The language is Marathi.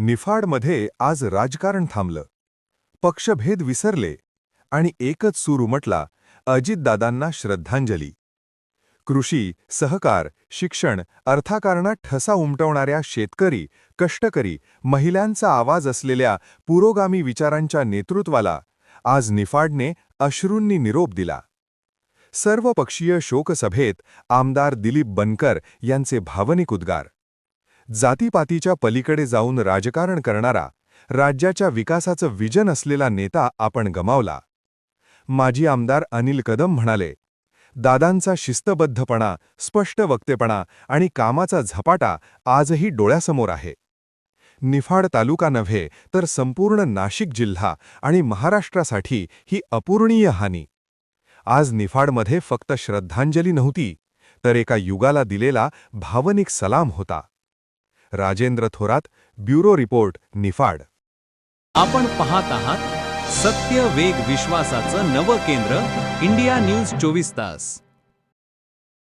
निफाडमध्ये आज राजकारण थांबलं. पक्षभेद विसरले आणि एकच सूर उमटला अजितदादांना श्रद्धांजली. कृषी सहकार शिक्षण अर्थकारणात ठसा उमटवणाऱ्या शेतकरी कष्टकरी महिलांचा आवाज असलेल्या पुरोगामी विचारांच्या नेतृत्वाला आज निफाडने अश्रूंनी निरोप दिला. सर्वपक्षीय शोकसभेत आमदार दिलीप बनकर यांचे भावनिक उद्गार. जातीपातीच्या पलीकडे जाऊन राजकारण करणारा राज्याच्या विकासाचं विजन असलेला नेता आपण गमावला. माजी आमदार अनिल कदम म्हणाले दादांचा शिस्तबद्धपणा स्पष्ट वक्तेपणा आणि कामाचा झपाटा आजही डोळ्यासमोर आहे. निफाड तालुका नव्हे तर संपूर्ण नाशिक जिल्हा आणि महाराष्ट्रासाठी ही अपूर्णीय हानी. आज निफाडमध्ये फक्त श्रद्धांजली नव्हती तर एका युगाला दिलेला भावनिक सलाम होता. Rajendra Thorat bureau report Niphad. आपण पाहत आहात सत्य वेग विश्वासाचं नवं केंद्र इंडिया न्यूज चोवीस तास.